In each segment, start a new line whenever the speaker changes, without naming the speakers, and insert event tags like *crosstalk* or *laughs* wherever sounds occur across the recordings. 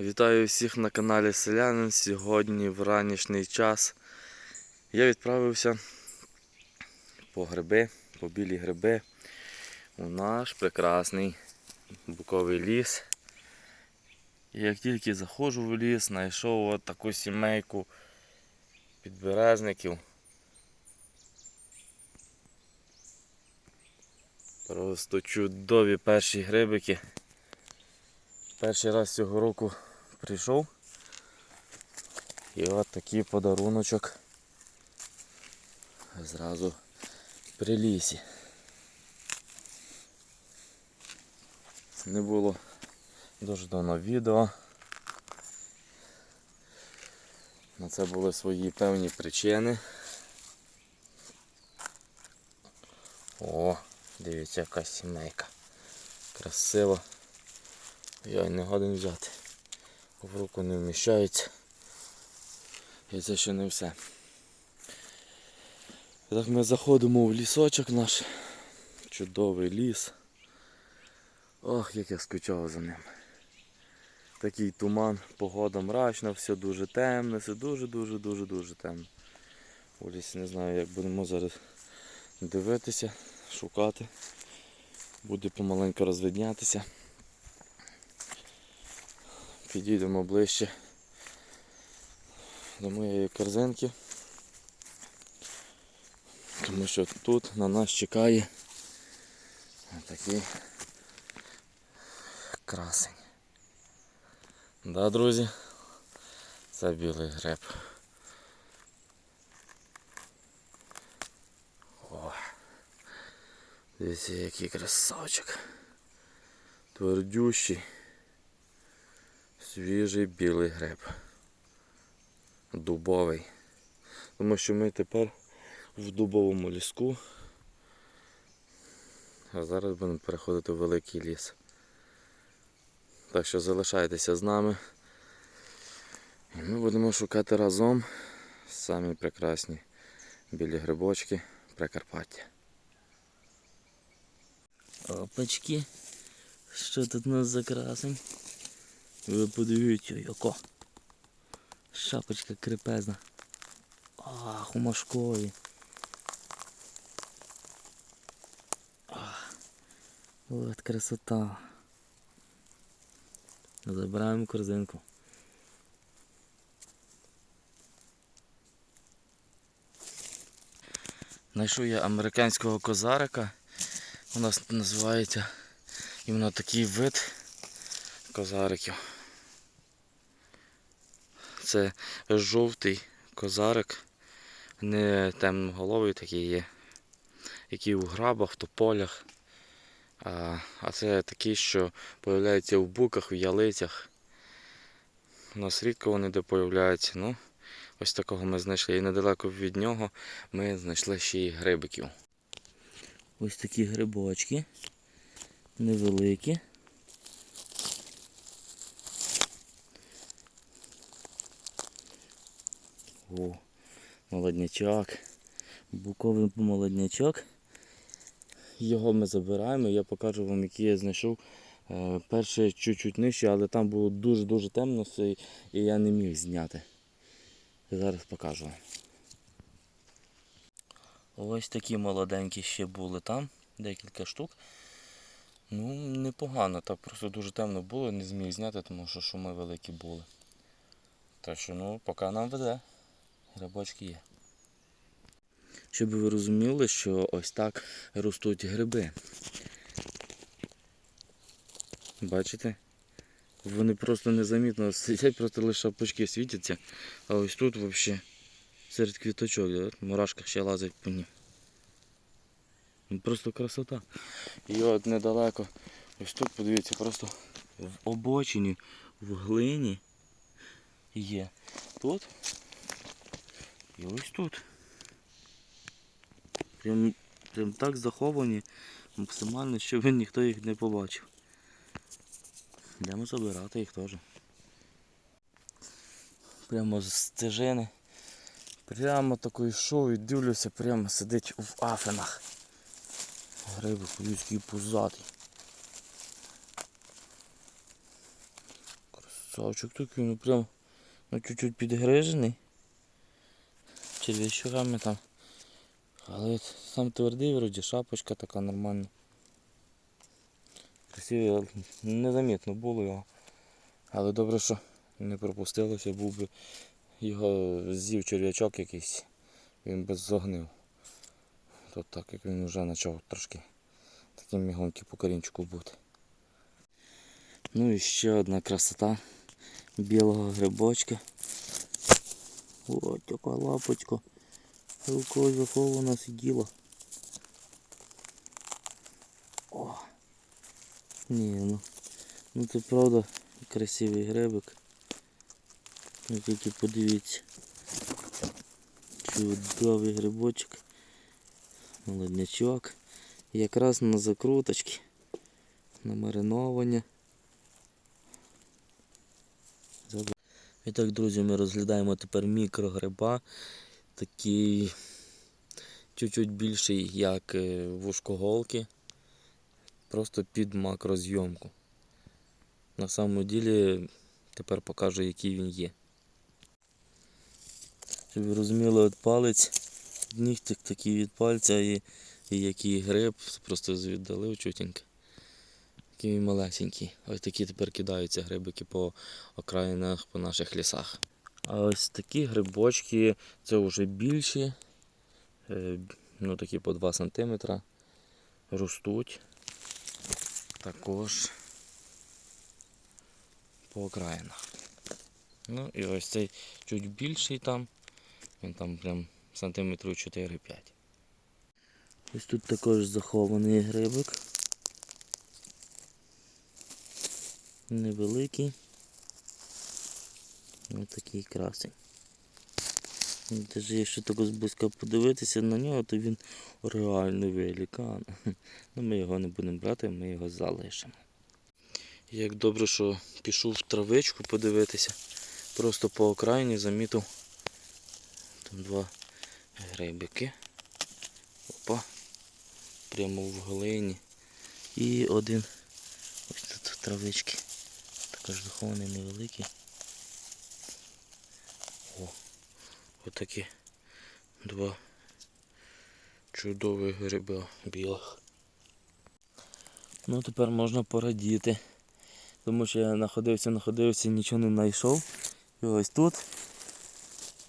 Вітаю всіх на каналі Селянин. Сьогодні в ранішній час я відправився по гриби, по білі гриби у наш прекрасний буковий ліс. І як тільки заходжу в ліс, знайшов от таку сімейку підберезників. Просто чудові перші грибики. Перший раз цього року прийшов. І от такий подаруночок зразу при лісі. Не було дуже давно відео. На це були свої певні причини. О, дивіться, яка сімейка. Красиво. Я не годен взяти. В руку не вміщається. І це ще не все. Так ми заходимо в лісочок наш. Чудовий ліс. Ох, як я скучав за ним. Такий туман, погода мрачна, все дуже темне, все дуже-дуже дуже темно. У лісі не знаю, як будемо зараз дивитися, шукати. Буде помаленьку розвиднятися. Підійдемо ближче до моєї корзинки. Тому що тут на нас чекає такий красень. Да, друзі? Це білий гриб. О, дивіться, який красавчик. Твердющий. Свіжий білий гриб. Дубовий. Тому що ми тепер в дубовому ліску. А зараз будемо переходити в великий ліс. Так що залишайтеся з нами. І ми будемо шукати разом самі прекрасні білі грибочки Прикарпаття. Опачки. Що тут у нас за красень? Ви подивіться, яка. Шапочка крепезна. Ах, у машкові. От красота. Забираємо корзинку. Знайшов я американського козарика. У нас називається іменно такий вид козариків. Це жовтий козарик, не темноголовий такий є, який у грабах, в тополях. А, а це такий, що появляється в буках, в ялицях. У нас рідко вони де появляються. Ну, ось такого ми знайшли. І недалеко від нього ми знайшли ще й грибиків. Ось такі грибочки. Невеликі. О, молоднячок. Буковий молоднячок. Його ми забираємо, я покажу вам, який я знайшов. Е, Перше чуть-чуть нижче, але там було дуже-дуже темно і я не міг зняти. Зараз покажу. Ось такі молоденькі ще були там, декілька штук. Ну, непогано, так просто дуже темно було, не зміг зняти, тому що шуми великі були. Так що, ну, поки нам веде. Грибочки є. Щоб ви розуміли, що ось так ростуть гриби. Бачите? Вони просто незамітно сидять, просто лише шапочки світяться, а ось тут взагалі серед квіточок, да? мурашка ще лазить по ним. Ну, Просто красота. І от недалеко, ось тут, подивіться, просто в обочині, в глині є. Тут і ось тут. Прям, прям так заховані максимально, щоб *laughs* ніхто їх не побачив. Йдемо забирати їх теж. Прямо з стежини. Прямо такий йшов і дивлюся, прямо сидить в афенах. Гриби людський пузатий. Красавчик такий, ну прям ну, чуть-чуть підгрижений. Черв'ячками там. Але сам твердий, вроді шапочка така нормальна. Красивий, незамітно було його. Але добре, що не пропустилося, був би його з'їв черв'ячок якийсь, він би зогнив. То так як він вже почав трошки таким мігонький по корінчику бути. Ну і ще одна красота білого грибочка. Ось така лапочка. Рукою захована сиділа. О! Ні, ну. Ну це правда красивий грибик. Ви тільки подивіться. Чудовий грибочок. Молоднячок. Якраз на закруточки. На мариновані. І так, друзі, ми розглядаємо тепер мікрогриба. Такий чуть-чуть більший, як е, вушкоголки. Просто під макрозйомку. На самому ділі тепер покажу, який він є. Щоб ви розуміли, от палець, нігтик такий від пальця і, і який гриб, просто звіддалив чутенько. Такий він малесенький. Ось такі тепер кидаються грибики по окраїнах, по наших лісах. А ось такі грибочки, це вже більші, е, ну такі по 2 см, ростуть також по окраїнах. Ну і ось цей чуть більший там, він там прям сантиметрів 4-5. Ось тут також захований грибик. Невеликий. Ось такий красень. Навіть якщо так зблизька подивитися на нього, то він реально великан. Ну ми його не будемо брати, ми його залишимо. Як добре, що пішов в травичку подивитися. Просто по окраїні замітив там два грибики. Опа. Прямо в глині. І один ось тут травички. Також захований невеликий. О, отакі два чудові гриби білих. Ну тепер можна порадіти. Тому що я находився, находився, нічого не знайшов. І ось тут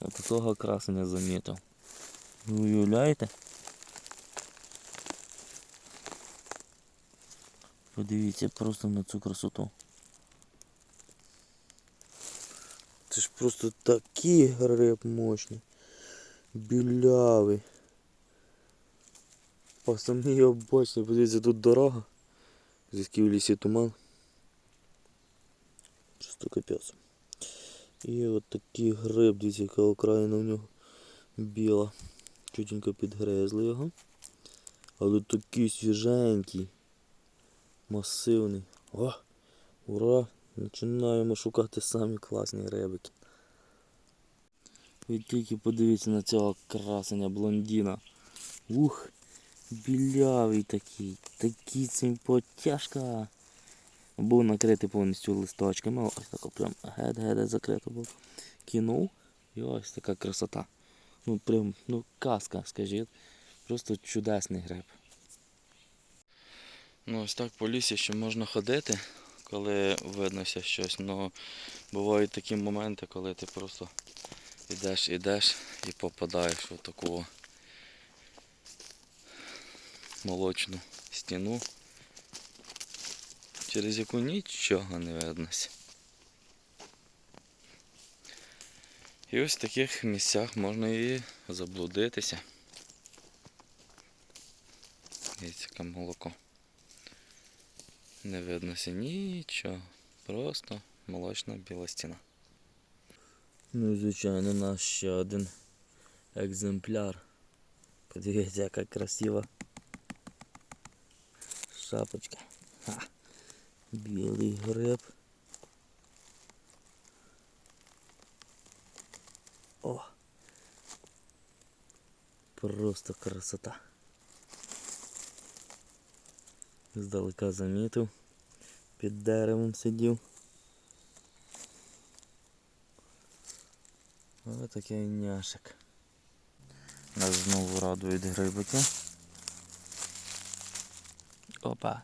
от того красення замітив. Ви уявляєте? Подивіться просто на цю красоту. Це ж просто такий гриб мощний. Білявий. По самій обочині, подивіться, тут дорога. Звідки в лісі туман. Просто капець. І от такий гриб, дивіться, яка окраїна в нього біла. Чутенько підгрезли його. Але такий свіженький. Масивний. О! Ура! Починаємо шукати самі класні рибики. Ви тільки подивіться на цього красення блондіна. Ух! Білявий такий, такий симпотяшка. Був накритий повністю листочками. Ось так прям геть-геть закрито був. Кинув. І ось така красота. Ну прям, ну казка, скажіть. Просто чудесний гриб. Ну ось так по лісі ще можна ходити, коли виднося щось. Ну бувають такі моменти, коли ти просто йдеш, йдеш і попадаєш в таку молочну стіну, через яку нічого не виднося. І ось в таких місцях можна і заблудитися. Дивіться, яке молоко. Не виднося нічого. Просто молочна біла стіна. Ну і звичайно наш ще один екземпляр. Подивіться, яка красива шапочка. Ха. Білий гриб. О! Просто красота. Здалека замітив. Під деревом сидів. Ось такий няшик. Нас знову радують грибики. Опа.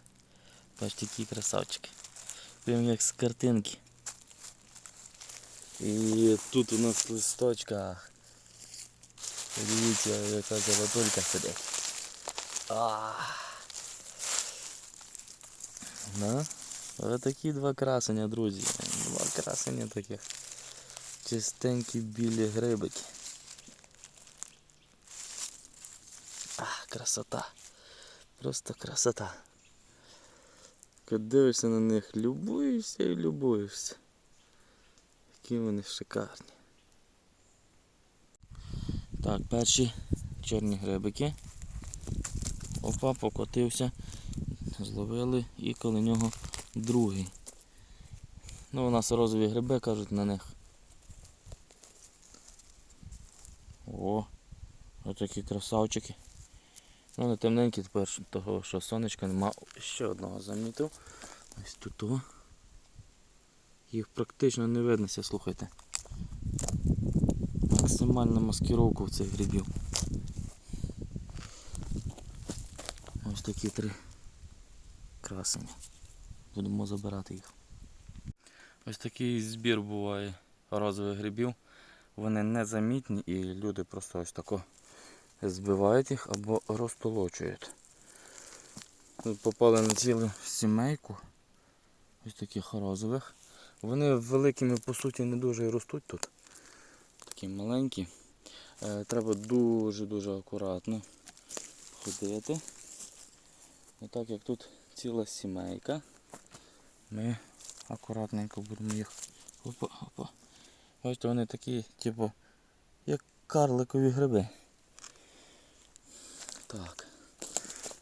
Бачите, які красавчики. Прям як з картинки. І тут у нас в листочках. Подивіться, яка золотолька сидить. А. Да? Ось такі два красення, друзі. Два красення таких. Чистенькі білі грибики. А, красота. Просто красота. Коли дивишся на них, любуєшся і любуєшся. Які вони шикарні. Так, перші чорні грибики. Опа, покотився. Зловили і коло нього другий. Ну, у нас розові гриби кажуть на них. О, отакі красавчики. Ну, не темненькі тепер того, що сонечка нема. Ще одного замітив. Ось тут. Їх практично не виднося, слухайте. Максимальна маскировка в цих грибів. Ось такі три красені. Будемо забирати їх. Ось такий збір буває розових грибів. Вони незамітні і люди просто ось тако збивають їх або розтолочують. Тут попали на цілу сімейку ось таких розових. Вони великими по суті не дуже ростуть тут. Такі маленькі. Е, Треба дуже-дуже акуратно ходити. І так як тут ціла сімейка, ми акуратненько будемо їх. Опа, опа. Бачите, вони такі, типу, як карликові гриби. Так.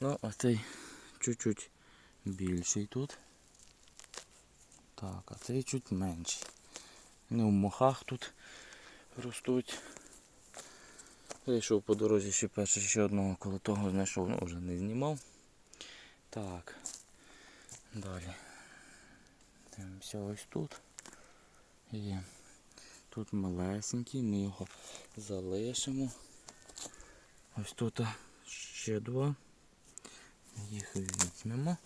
Ну, а цей чуть-чуть більший тут. Так, а цей чуть менший. Вони в мохах тут ростуть. Я йшов по дорозі ще перше ще одного коло того знайшов, ну вже не знімав. Так. Далі. Дивимося ось тут. Є. Тут малесенький, ми його залишимо. Ось тут ще два. Їх візьмемо.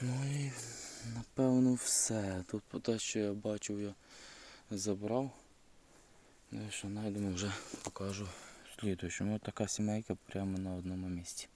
Ну і напевно все. Тут по те, що я бачив, я забрав. Ну і що знайдемо вже покажу слідуючому. Така сімейка прямо на одному місці.